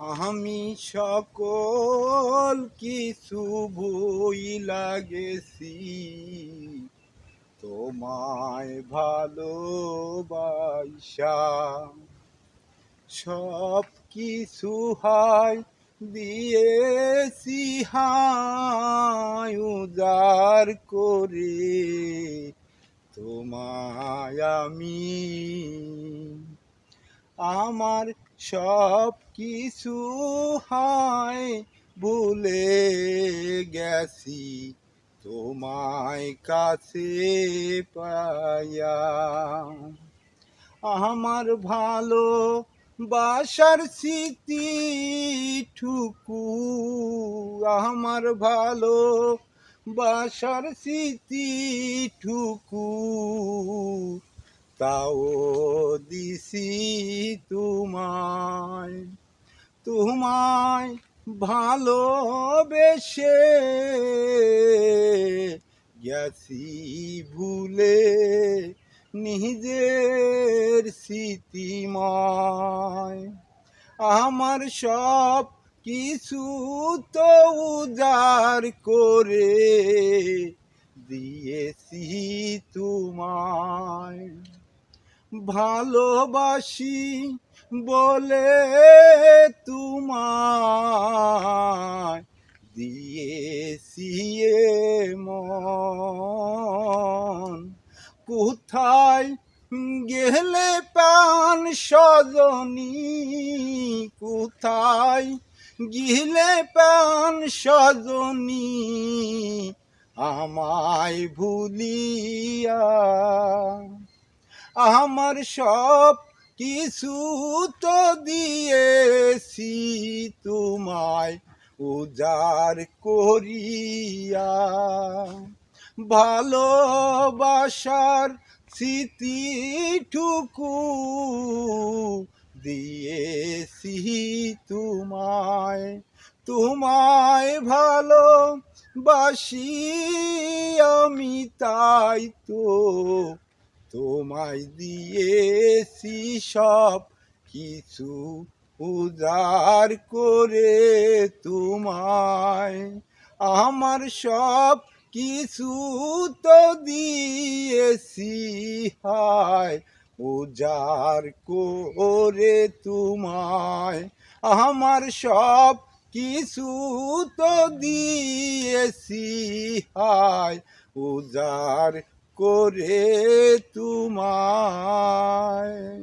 আমি সকল কিছু বই লাগেছি। তোমায় ভালোবাসা সব কিছু হাই দিয়েছি, হাই উজার করে। তোমায় আমি আমার সব কিছু হয় ভুলে গেছি, তোমায় কাছে পায়া। আমার ভালো বাসার স্মৃতি ঠুকু আমার ভালো বাসার স্মৃতি ঠুকু তাও দিছি তোমায় তোমায় ভালোবেসে গেছি ভুলে নিজের স্মৃতিময়। আমার সব কিছু তো উজাড় করে দিয়েছি তোমায়। ভালোবাসি বলে তোমায় দিয়েছি মন কোথায় গেলে পান সজনী? কোথায় গিলে পান সজনী? আমায় ভুলিয়া আমার সব কিছু তো দিয়েছি তোমায় উজার করিয়া। ভালোবাসার স্মৃতিটুকু দিয়েছি তোমায় তোমায় ভালো বাসি আমি, তাই তো তোমায় দিয়েছি সব কিছু উজার করে তোমায়। আমার সব কিছু তো দিয়েছি, হায় উজার করে তোমায়। আমার সব কিছু তো দিয়েছি, হায় উজার করে তোমায়।